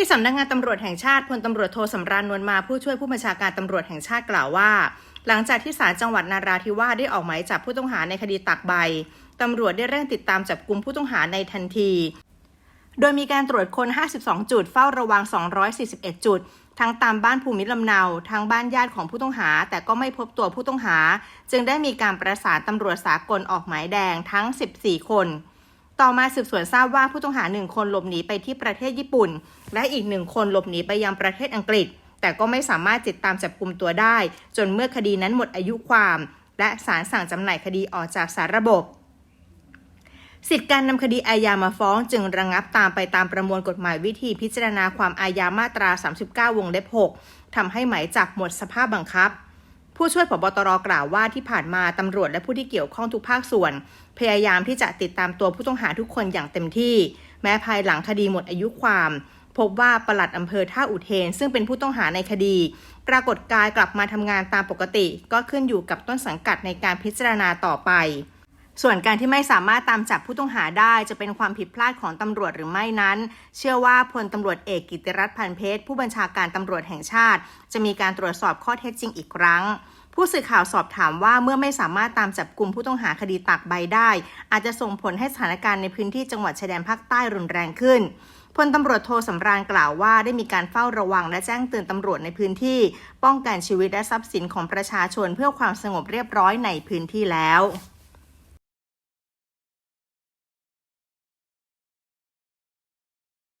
ที่สำนักงานตำรวจแห่งชาติพลตำรวจโทสำราญนวลมาผู้ช่วยผู้บัญชาการตำรวจแห่งชาติกล่าวว่า หลังจากที่ศาลจังหวัดนาราธิวาสได้ออกหมายจับผู้ต้องหาในคดีตักใบตำรวจได้เร่งติดตามจับกลุ่มผู้ต้องหาในทันที โดยมีการตรวจคน 52 จุด เฝ้าระวัง 241 จุด ทั้งตามบ้านภูมิลำเนา ทั้งบ้านญาติของผู้ต้องหา แต่ก็ไม่พบตัวผู้ต้องหา จึงได้มีการประสานตำรวจสากลออกหมายแดงทั้ง 14 คน ต่อมาสืบสวนทราบว่าผู้ต้องหาหนึ่งคนหลบหนีไปที่ประเทศญี่ปุ่น และอีกหนึ่งคนหลบหนีไปยังประเทศอังกฤษ แต่ก็ไม่สามารถติดตามจับกลุ่มตัวได้ จนเมื่อคดีนั้นหมดอายุความ และศาลสั่งจำหน่ายคดีออกจากสารระบบสิทธิการนำคดีอาญามาฟ้องจึงระงงับตามไปตามประมวลกฎหมายวิธีพิจารณาความอาญามาตรา 39 วงเล็บ 6ทำให้หมายจับหมดสภาพบังคับ ผู้ช่วยผบตรกล่าวว่าที่ผ่านมาตำรวจและผู้ที่เกี่ยวข้องทุกภาคส่วน พยายามที่จะติดตามตัวผู้ต้องหาทุกคนอย่างเต็มที่ แม้ภายหลังคดีหมดอายุความ พบว่าปลัดอำเภอท่าอุเทน ซึ่งเป็นผู้ต้องหาในคดี ปรากฏกายกลับมาทำงานตามปกติ ก็ขึ้นอยู่กับต้นสังกัดในการพิจารณาต่อไป ส่วนการที่ไม่สามารถตามจับผู้ต้องหาได้จะเป็นความผิดพลาดของตำรวจหรือไม่นั้น เชื่อว่าพลตำรวจเอกกิติรัตน์พันเพชรผู้บัญชาการตำรวจแห่งชาติ จะมีการตรวจสอบข้อเท็จจริงอีกครั้งผู้สื่อข่าวสอบถามว่าเมื่อไม่สามารถตามจับกลุ่มผู้ต้องหาคดีตักใบได้ อาจจะส่งผลให้สถานการณ์ในพื้นที่จังหวัดชายแดนภาคใต้รุนแรงขึ้นพลตำรวจโทสำราญกล่าวว่าได้มีการเฝ้าระวังและแจ้งเตือนตำรวจในพื้นที่ ป้องกันชีวิตและทรัพย์สินของประชาชนเพื่อความสงบเรียบร้อยในพื้นที่แล้ว